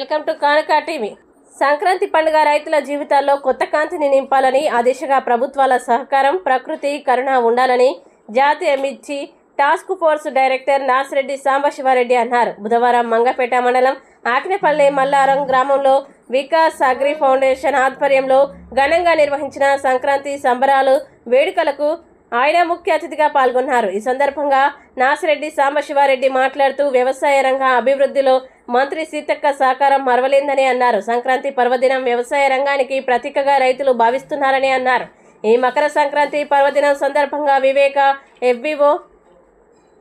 Welcome to Kanaka TV. Sankranti పండుగ రైతుల జీవితాల్లో కొత్త కాంతిని నింపాలని ఆ దిశగా ప్రభుత్వాల సహకారం ప్రకృతి కరుణ ఉండాలని జాతీయ mirchi task force director Nasireddy Sambasivareddy అన్నారు. బుధవారం మంగపేట మండలం ఆకినేపల్లి మల్లారం గ్రామంలో వికాస్ అగ్రి ఫౌండేషన్ ఆధ్వర్యంలో ఘనంగా నిర్వహించిన సంక్రాంతి సంబరాలు వేడుకలకు ఆయన ముఖ్య అతిథిగా పాల్గొన్నారు. ఈ సందర్భంగా నాసిరెడ్డి సాంబశివారెడ్డి మాట్లాడుతూ వ్యవసాయ రంగ అభివృద్ధిలో మంత్రి సీతక్క సహకారం మరవలేందని అన్నారు. సంక్రాంతి పర్వదినం వ్యవసాయ రంగానికి ప్రతీకగా రైతులు భావిస్తున్నారని అన్నారు. ఈ మకర సంక్రాంతి పర్వదినం సందర్భంగా Viveka FBO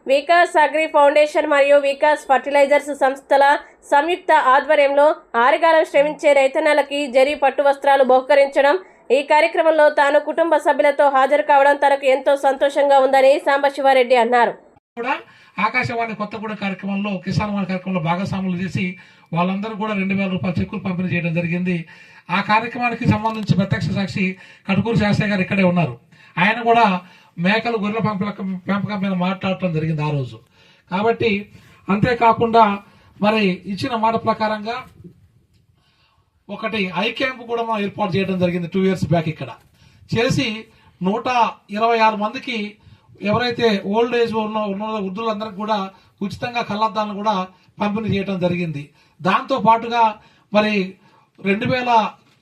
Vikas agri foundation మరియు వికాస్ ఫర్టిలైజర్స్ సంస్థల సంయుక్త ఆధ్వర్యంలో ఆరుగాలం శ్రమించే రైతన్నలకి జరీ పట్టు వస్త్రాలు బహుకరించడం ఈ కార్యక్రమంలో తాను కుటుంబ సభ్యులతో హాజరు కావడం తనకు ఎంతో సంతోషంగా ఉందని సాంబశివారెడ్డి అన్నారు. కూడా ఆకాశవాణి కొత్తగూడ కార్యక్రమంలో కిసాన్ వాణి కార్యక్రమంలో భాగస్వాములు చేసి వాళ్ళందరూ కూడా రెండు వేల రూపాయల చెక్కులు పంపిణీ చేయడం జరిగింది. ఆ కార్యక్రమానికి సంబంధించి ప్రత్యక్ష సాక్షి కటుకూరు శాస్త్రి గారు ఇక్కడే ఉన్నారు. ఆయన కూడా మేకలు గొర్రెల పెంపకం పెంపకం మీద మాట్లాడటం జరిగింది ఆ రోజు. కాబట్టి అంతేకాకుండా మరి ఇచ్చిన మాట ప్రకారంగా ఒకటి ఐ క్యాంప్ కూడా మనం ఏర్పాటు చేయడం జరిగింది టూ ఇయర్స్ బ్యాక్ ఇక్కడ. చేసి నూట ఇరవై ఆరు మందికి ఎవరైతే ఓల్డ్ ఏజ్ ఉన్న ఉన్న వృద్ధులందరికీ కూడా ఉచితంగా కళ్ళద్దాలను కూడా పంపిణీ చేయడం జరిగింది. దాంతో పాటుగా మరి రెండు వేల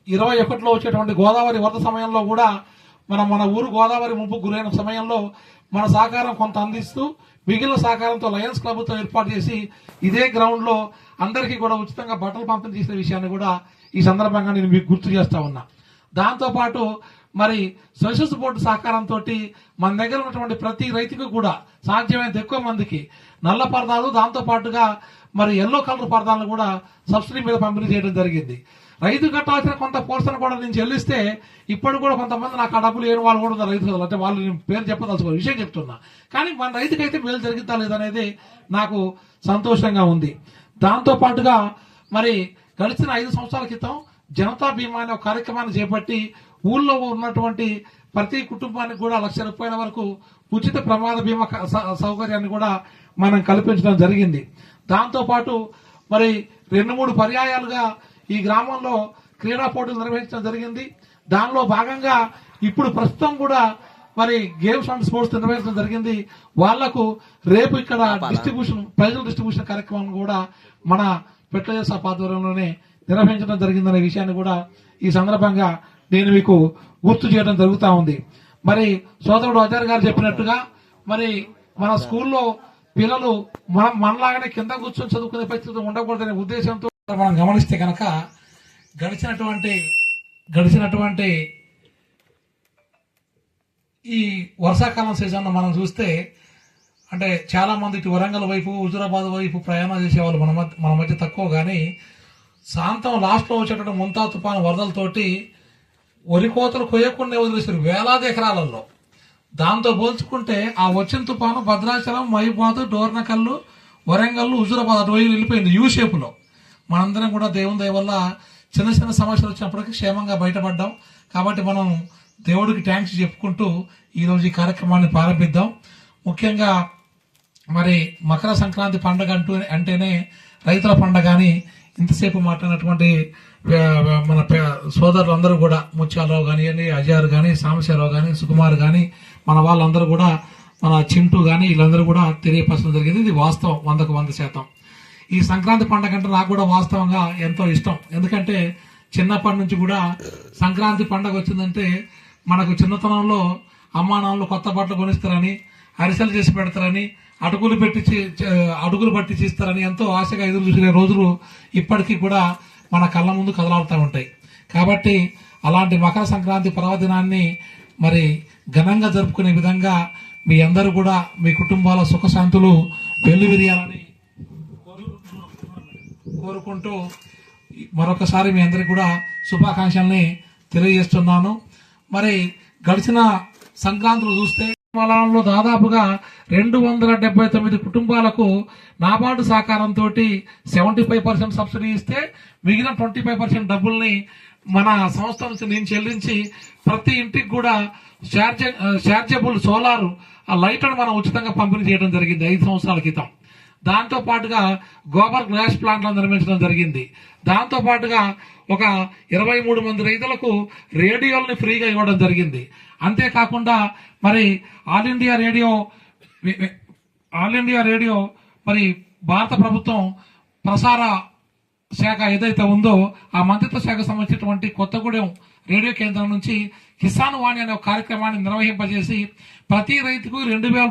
ఇరవై ఒకటిలో వచ్చేటువంటి గోదావరి వరద సమయంలో కూడా మన మన ఊరు గోదావరి ముంపు గురైన సమయంలో మన సహకారం కొంత అందిస్తూ మిగిలిన సహకారంతో లయన్స్ క్లబ్తో ఏర్పాటు చేసి ఇదే గ్రౌండ్లో అందరికీ కూడా ఉచితంగా బట్టలు పంపిణీ చేసిన విషయాన్ని కూడా ఈ సందర్భంగా నేను మీకు గుర్తు చేస్తా ఉన్నా. దాంతోపాటు మరి సోషల్స్ బోర్డు సహకారంతో మన దగ్గర ఉన్నటువంటి ప్రతి రైతుకు కూడా సాధ్యమైనంత ఎక్కువ మందికి నల్ల పరదాలు దాంతోపాటుగా మరి ఎల్లో కలర్ పరదాలను కూడా సబ్సిడీ మీద పంపిణీ చేయడం జరిగింది. రైతు కట్టాల్సిన కొంత పోర్షన్ కూడా నేను చెల్లిస్తే ఇప్పుడు కూడా కొంతమంది నాకు ఆ డబ్బులు లేని వాళ్ళు కూడా ఉన్నారు రైతు సోదరులు. అంటే వాళ్ళు నేను పేరు చెప్పదలుచుకో విషయం చెప్తున్నా. కానీ మన రైతుకైతే మేలు జరిగిద్దా లేదనేది నాకు సంతోషంగా ఉంది. దాంతో పాటుగా మరి గడిచిన ఐదు సంవత్సరాల క్రితం జనతా బీమా అనే ఒక కార్యక్రమాన్ని చేపట్టి ఊళ్ళో ఉన్నటువంటి ప్రతి కుటుంబానికి కూడా లక్ష రూపాయల వరకు ఉచిత ప్రమాద బీమా స- సౌకర్యాన్ని కూడా మనం కల్పించడం జరిగింది. దాంతోపాటు మరి రెండు మూడు పర్యాయాలుగా ఈ గ్రామంలో క్రీడా పోటీలు నిర్వహించడం జరిగింది. దానిలో భాగంగా ఇప్పుడు ప్రస్తుతం కూడా మరి గేమ్స్ అండ్ స్పోర్ట్స్ నిర్వహించడం జరిగింది. వాళ్ళకు రేపు ఇక్కడ డిస్ట్రిబ్యూషన్ ప్రైజుల డిస్ట్రిబ్యూషన్ కార్యక్రమం కూడా మన ఆఫ్ ఆధ్వర్యంలోనే నిర్వహించడం జరిగిందనే విషయాన్ని కూడా ఈ సందర్భంగా నేను మీకు గుర్తు చేయడం జరుగుతా ఉంది. మరి సోదరుడు అజర్ గారు చెప్పినట్టుగా మరి మన స్కూల్లో పిల్లలు మనం మనలాగానే కింద కూర్చొని చదువుకునే పరిస్థితి ఉండకూడదనే ఉద్దేశంతో మనం గమనిస్తే కనుక గడిచినటువంటి గడిచినటువంటి ఈ వర్షాకాలం సీజన్లో మనం చూస్తే అంటే చాలామంది ఇటు వరంగల్ వైపు హుజురాబాద్ వైపు ప్రయాణం చేసేవాళ్ళు మన మధ్య మన మధ్య తక్కువ. కానీ సాంతం లాస్ట్లో వచ్చేటటువంటి ముంతా తుఫాను వరదలతోటి వరి కోతలు కొయ్యకుండా వదిలేసారు వేలాది ఎకరాలలో. దాంతో పోల్చుకుంటే ఆ వచ్చిన తుఫాను భద్రాచలం మైబాదు డోర్నకల్లు వరంగల్ హుజురాబాద్ అటువైపు వెళ్ళిపోయింది యూ షేపులో. మనందరం కూడా దేవుని దయ వల్ల చిన్న చిన్న సమస్యలు వచ్చినప్పటికీ క్షేమంగా బయటపడ్డాం. కాబట్టి మనం దేవుడికి థ్యాంక్స్ చెప్పుకుంటూ ఈరోజు ఈ కార్యక్రమాన్ని ప్రారంభిద్దాం. ముఖ్యంగా మరి మకర సంక్రాంతి పండుగ అంటూ అంటేనే రైతుల పండుగ అని ఇంతసేపు మాట్లాడినటువంటి మన పే- సోదరులందరూ కూడా ముత్యాలరావు కానివ్వండి అజయార్ కానీ సాంబశివరావు కానీ సుకుమార్ కానీ మన వాళ్ళందరూ కూడా మన చింటూ కానీ వీళ్ళందరూ కూడా తెలియపరచడం జరిగింది. ఇది వాస్తవం వందకు వంద శాతం. ఈ సంక్రాంతి పండుగ అంటే నాకు కూడా వాస్తవంగా ఎంతో ఇష్టం. ఎందుకంటే చిన్నప్పటి నుంచి కూడా సంక్రాంతి పండుగ వచ్చిందంటే మనకు చిన్నతనంలో అమ్మా నాన్నలు కొత్త బట్టలు కొనిస్తారని అరిసెలు చేసి పెడతారని అడుగులు పెట్టి అడుగులు పట్టి చేస్తారని ఎంతో ఆశగా ఎదురు చూసిన రోజులు ఇప్పటికీ కూడా మన కళ్ళ ముందు కదలాడుతూ ఉంటాయి. కాబట్టి అలాంటి మకర సంక్రాంతి పర్వదినాన్ని మరి ఘనంగా జరుపుకునే విధంగా మీ అందరూ కూడా మీ కుటుంబాల సుఖశాంతులు వెల్లువిరియాలని కోరుకుంటూ మరొకసారి మీ అందరికి కూడా శుభాకాంక్షల్ని తెలియజేస్తున్నాను. మరి గడిచిన సంక్రాంతులు చూస్తే పొలాల్లో దాదాపుగా రెండు వందల డెబ్బై తొమ్మిది కుటుంబాలకు నాబార్డు సహకారంతో సెవెంటీ ఫైవ్ పర్సెంట్ సబ్సిడీ ఇస్తే మిగిలిన ట్వంటీ ఫైవ్ పర్సెంట్ డబ్బుల్ని మన సంస్థ నుంచి నేను చెల్లించి ప్రతి ఇంటికి కూడా చార్జ చార్జబుల్ సోలార్ ఆ లైట్లను మనం ఉచితంగా పంపిణీ చేయడం జరిగింది ఐదు సంవత్సరాల క్రితం. దాంతో పాటుగా గోబర్ గ్లాస్ ప్లాంట్లను నిర్మించడం జరిగింది. దాంతో పాటుగా ఒక ఇరవై మూడు మంది రైతులకు రేడియోల్ని ఫ్రీగా ఇవ్వడం జరిగింది. అంతేకాకుండా మరి all India radio all India radio మరి భారత ప్రభుత్వం ప్రసార శాఖ ఏదైతే ఉందో ఆ మంత్రిత్వ శాఖ సంబంధించినటువంటి కొత్తగూడెం రేడియో కేంద్రం నుంచి కిసాన్ వాణి అనే ఒక కార్యక్రమాన్ని నిర్వహింపజేసి ప్రతి రైతుకు రెండు వేల